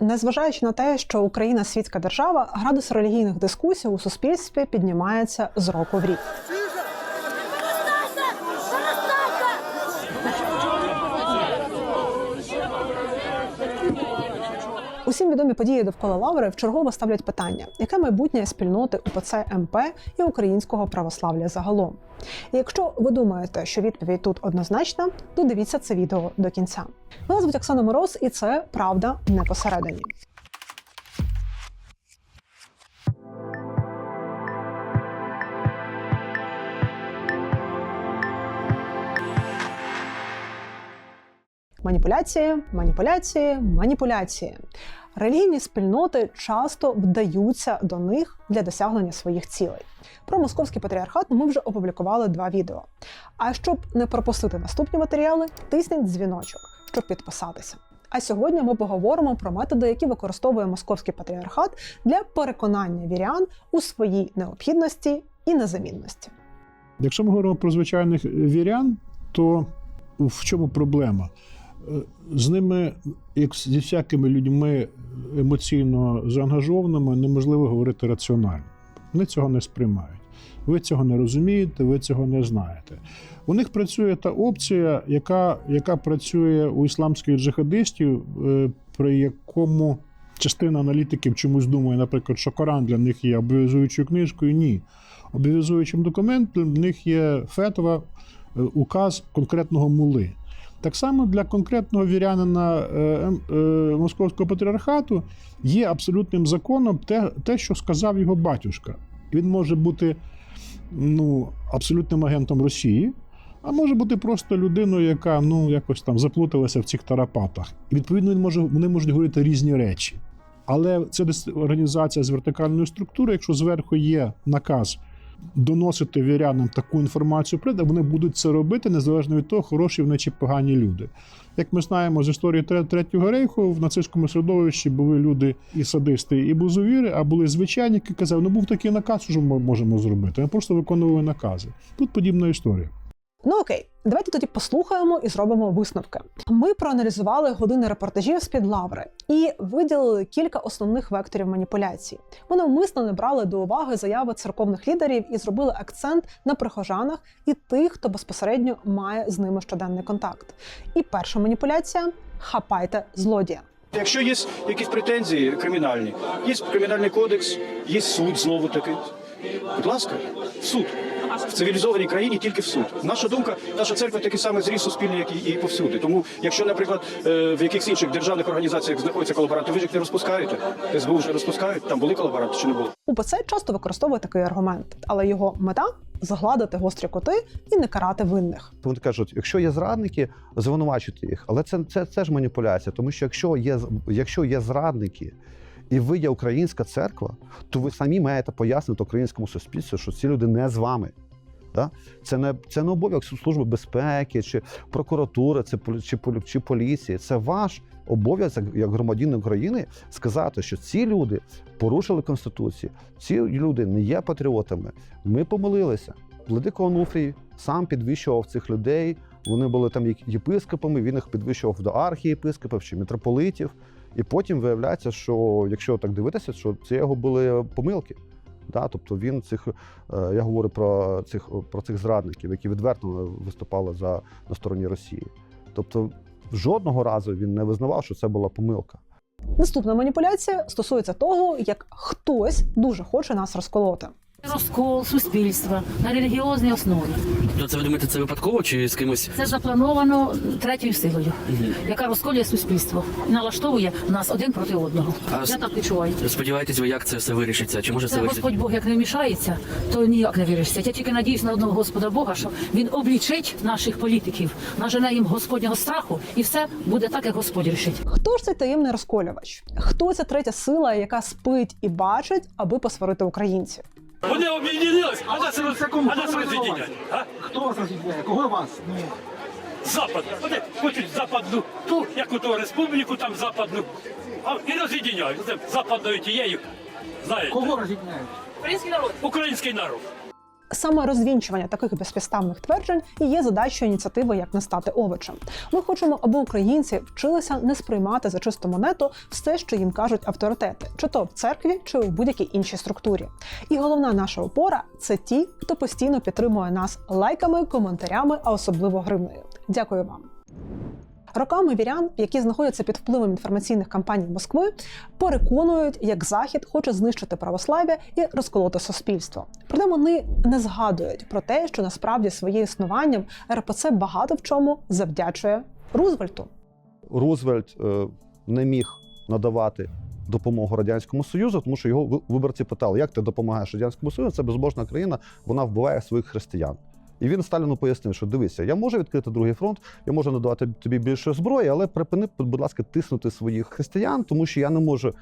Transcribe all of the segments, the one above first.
незважаючи на те, що Україна світська держава, градус релігійних дискусій у суспільстві піднімається з року в рік. Усім відомі події довкола лаври вчергово ставлять питання, яке майбутнє спільноти УПЦ МП і українського православ'я загалом. І якщо ви думаєте, що відповідь тут однозначна, то дивіться це відео до кінця. Мене звуть Оксана Мороз, і це правда не посередині. Маніпуляції, маніпуляції, маніпуляції. Релігійні спільноти часто вдаються до них для досягнення своїх цілей. Про московський патріархат ми вже опублікували два відео. А щоб не пропустити наступні матеріали, тисніть дзвіночок, щоб підписатися. А сьогодні ми поговоримо про методи, які використовує московський патріархат для переконання вірян у своїй необхідності і незамінності. Якщо ми говоримо про звичайних вірян, то в чому проблема? З ними, як зі всякими людьми емоційно заангажованими, неможливо говорити раціонально. Вони цього не сприймають. Ви цього не розумієте, ви цього не знаєте. У них працює та опція, яка, яка працює у ісламських джихадистів, е, при якому частина аналітиків чомусь думає, наприклад, що Коран для них є обов'язуючою книжкою. Ні. Обов'язуючим документом для них є фетва, е, указ конкретного мули. Так само для конкретного вірянина е, ем, е, Московського патріархату є абсолютним законом те, те, що сказав його батюшка. Він може бути ну, абсолютним агентом Росії, а може бути просто людиною, яка ну, якось там заплуталася в цих тарапатах. І відповідно він може, вони можуть говорити різні речі. Але це організація з вертикальною структурою, якщо зверху є наказ доносити вірянам таку інформацію, прийде, вони будуть це робити незалежно від того, хороші вони чи погані люди. Як ми знаємо з історії Третього рейху, в нацистському середовищі були люди і садисти, і бузовіри, а були звичайні, які казали, ну був такий наказ, що ми можемо зробити. Ми просто виконували накази. Тут подібна історія. Ну окей, давайте тоді послухаємо і зробимо висновки. Ми проаналізували години репортажів з під лаври і виділили кілька основних векторів маніпуляцій. Ми навмисно не брали до уваги заяви церковних лідерів і зробили акцент на прихожанах і тих, хто безпосередньо має з ними щоденний контакт. І перша маніпуляція хапайте злодія. Якщо є якісь претензії кримінальні, є кримінальний кодекс, є суд знову таки. Будь ласка, суд. В цивілізованій країні тільки в суд. Наша думка, наша церква такий самий зріз суспільний, як і, і повсюди. Тому, якщо, наприклад, е, в якихось інших державних організаціях знаходяться колаборанти, ви ж їх не розпускаєте. СБУ вже розпускають, там були колаборанти чи не було. УПЦ часто використовує такий аргумент, але його мета згладити гострі кути і не карати винних. Вони кажуть, якщо є зрадники, звинувачуйте їх. Але це, це, це ж маніпуляція, тому що якщо є, якщо є зрадники, і ви є українська церква, то ви самі маєте пояснити українському суспільству, що ці люди не з вами. Да? Це не це не обов'язок служби безпеки чи прокуратури, це чи, чи поліції. Це ваш обов'язок як громадян України сказати, що ці люди порушили конституцію, ці люди не є патріотами. Ми помилилися. Владико Онуфрій сам підвищував цих людей. Вони були там єпископами, він їх підвищував до архієпископів чи митрополитів. І потім виявляється, що якщо так дивитися, що це його були помилки. Да, тобто він цих, е, я говорю про цих, про цих зрадників, які відверто виступали за, на стороні Росії. Тобто жодного разу він не визнавав, що це була помилка. Наступна маніпуляція стосується того, як хтось дуже хоче нас розколоти. Розкол суспільства на релігіозній основі. То це ви думаєте, це випадково чи з кимось? Це заплановано третьою силою, яка розколює суспільство, налаштовує нас один проти одного. А Я так відчуваю. Сподіваєтесь, ви як це все вирішиться? Чи може це Це вирішиться? Господь Бог як не вмішається, то ніяк не вирішиться. Я тільки надіюсь на одного Господа Бога, що він облічить наших політиків, нажене їм Господнього страху, і все буде так, як Господь рішить. Хто ж цей таємний розколювач? Хто ця третя сила, яка спить і бачить, аби посварити українців? Вони об'єдналися, а нас, роз... роз'єднять. Хто вас роз'єднає? Кого вас? Ні. Запад. Вони хочуть западну, ту, як у ту республіку, там западну. А, і роз'єдняють. Западною тією. Знаєте, Кого роз'єднають? Український народ. український народ. Саме розвінчування таких безпідставних тверджень і є задачою ініціативи як не стати овочем. Ми хочемо, аби українці вчилися не сприймати за чисту монету все, що їм кажуть авторитети, чи то в церкві, чи у будь-якій іншій структурі. І головна наша опора це ті, хто постійно підтримує нас лайками, коментарями, а особливо гривнею. Дякую вам. Роками вірян, які знаходяться під впливом інформаційних кампаній Москви, переконують, як Захід хоче знищити православ'я і розколоти суспільство. Проте вони не згадують про те, що насправді своїм існуванням РПЦ багато в чому завдячує Рузвельту. Рузвельт е, не міг надавати допомогу радянському союзу, тому що його виборці питали, як ти допомагаєш радянському союзу? Це безбожна країна, вона вбиває своїх християн. І він Сталіну пояснив, що дивися, я можу відкрити другий фронт, я можу надавати тобі більше зброї, але припини, будь ласка, тиснути своїх християн, тому що я не можу е,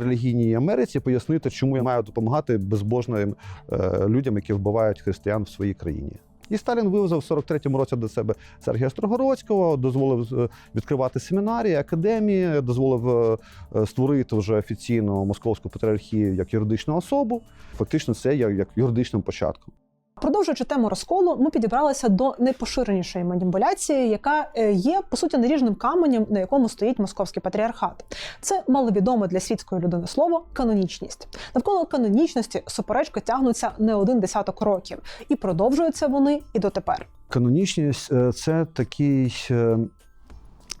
релігійній Америці пояснити, чому я маю допомагати безбожним е, людям, які вбивають християн в своїй країні. І Сталін вивезав в 43-му році до себе Сергія Строгородського, дозволив е, відкривати семінарії, академії, дозволив створити вже офіційно московську патріархію як юридичну особу. Фактично, це як юридичним початком. Продовжуючи тему розколу, ми підібралися до найпоширенішої маніпуляції, яка е, є по суті наріжним каменем, на якому стоїть московський патріархат. Це маловідоме для світської людини слово канонічність. Навколо канонічності суперечки тягнуться не один десяток років, і продовжуються вони і дотепер. Канонічність е, це такий.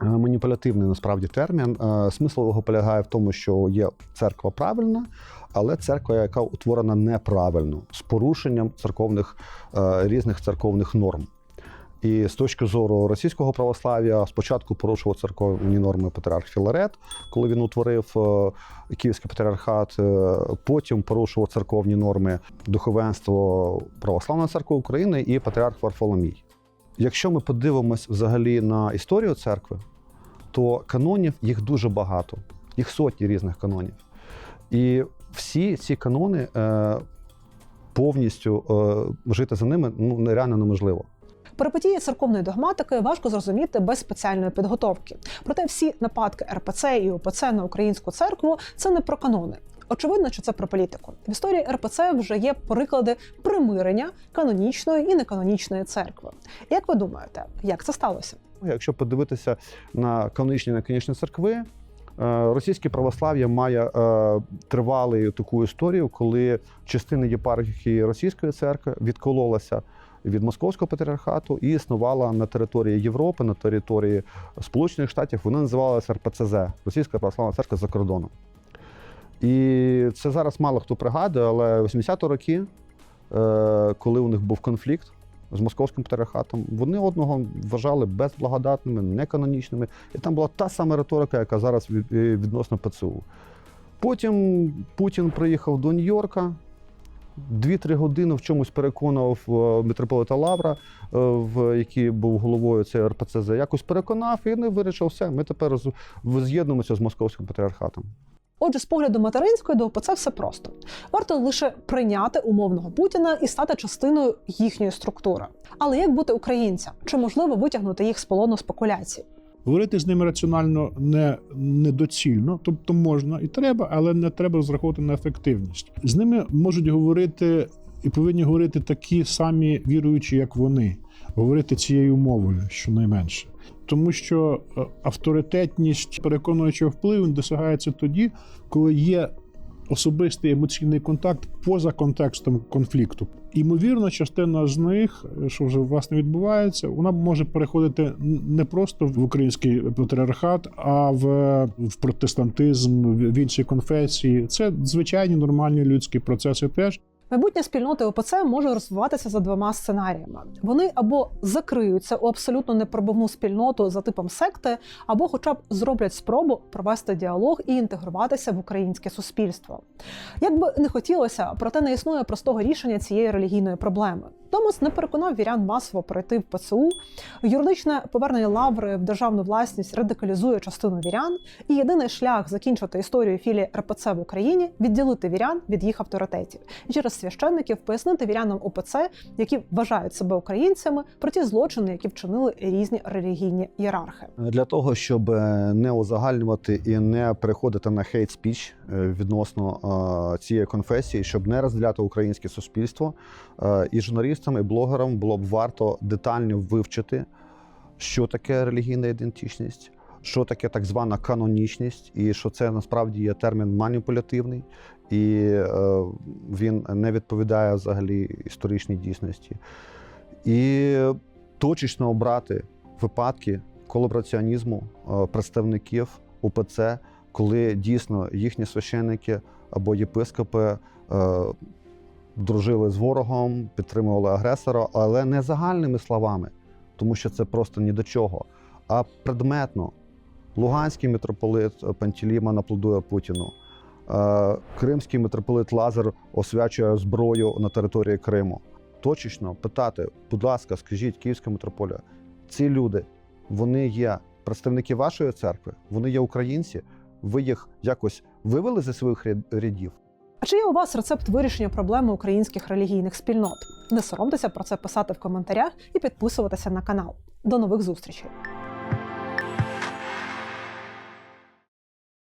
Е, Маніпулятивний насправді термін. Е, Смисл його полягає в тому, що є церква правильна, але церква, яка утворена неправильно, з порушенням церковних е, різних церковних норм. І з точки зору російського православ'я спочатку порушував церковні норми патріарх Філарет, коли він утворив Київський патріархат. Потім порушував церковні норми духовенство Православної церкви України і патріарх Варфоломій. Якщо ми подивимось взагалі на історію церкви, то канонів їх дуже багато, їх сотні різних канонів. І всі ці канони е, повністю е, жити за ними ну, нереально неможливо. Перипетії церковної догматики важко зрозуміти без спеціальної підготовки. Проте всі нападки РПЦ і УПЦ на українську церкву це не про канони. Очевидно, що це про політику. В історії РПЦ вже є приклади примирення канонічної і неканонічної церкви. Як ви думаєте, як це сталося? Якщо подивитися на канонічні і неканонічні церкви, е, російське православ'я має е, тривалу таку історію, коли частина єпархії російської церкви відкололася від московського патріархату і існувала на території Європи, на території Сполучених Штатів. Вона називалася РПЦЗ Російська православна церква за кордоном. І це зараз мало хто пригадує, але 80-ті роки, е, коли у них був конфлікт з московським патріархатом, вони одного вважали безблагодатними, неканонічними. І там була та сама риторика, яка зараз е, відносно ПЦУ. Потім Путін приїхав до Нью-Йорка. Дві-три години в чомусь переконував е, митрополита Лавра, е, в який був головою цієї РПЦЗ, якось переконав і не вирішив все. Ми тепер з'єднуємося з московським патріархатом. Отже, з погляду материнської до ОПЦ все просто. Варто лише прийняти умовного Путіна і стати частиною їхньої структури. Але як бути українцям? Чи можливо витягнути їх з полону спекуляцій? Говорити з ними раціонально не недоцільно, тобто можна і треба, але не треба розраховувати на ефективність. З ними можуть говорити і повинні говорити такі самі віруючі, як вони, говорити цією мовою, щонайменше. Тому що е, авторитетність переконуючого впливу досягається тоді, коли є особистий емоційний контакт поза контекстом конфлікту. Імовірно, частина з них, що вже власне відбувається, вона може переходити не просто в український патріархат, а в, в протестантизм, в інші конфесії. Це звичайні нормальні людські процеси теж. Майбутнє спільноти ОПЦ може розвиватися за двома сценаріями: вони або закриються у абсолютно непробивну спільноту за типом секти, або, хоча б зроблять спробу провести діалог і інтегруватися в українське суспільство. Як би не хотілося, проте не існує простого рішення цієї релігійної проблеми. Томас не переконав вірян масово пройти в ПЦУ. Юридичне повернення лаври в державну власність радикалізує частину вірян. І єдиний шлях закінчити історію філії РПЦ в Україні відділити вірян від їх авторитетів і через священників пояснити вірянам УПЦ, які вважають себе українцями, про ті злочини, які вчинили різні релігійні ієрархи. Для того, щоб е, не узагальнювати і не переходити на хейт спіч відносно е, цієї конфесії, щоб не розділяти українське суспільство, е, і журналістам, і блогерам було б варто детально вивчити, що таке релігійна ідентичність, що таке так звана канонічність, і що це насправді є термін маніпулятивний, і е, він не відповідає взагалі історичній дійсності. І точечно обрати випадки колабораціонізму е, представників УПЦ, коли дійсно їхні священники або єпископи е, дружили з ворогом, підтримували агресора, але не загальними словами, тому що це просто ні до чого, а предметно. Луганський митрополит Пантелеймон аплодує Путіну. Е, Кримський митрополит Лазар освячує зброю на території Криму. Точечно питати, будь ласка, скажіть Київська митрополія, ці люди, вони є представники вашої церкви, вони є українці. Ви їх якось вивели зі своїх рядів? А чи є у вас рецепт вирішення проблеми українських релігійних спільнот? Не соромтеся про це писати в коментарях і підписуватися на канал. До нових зустрічей!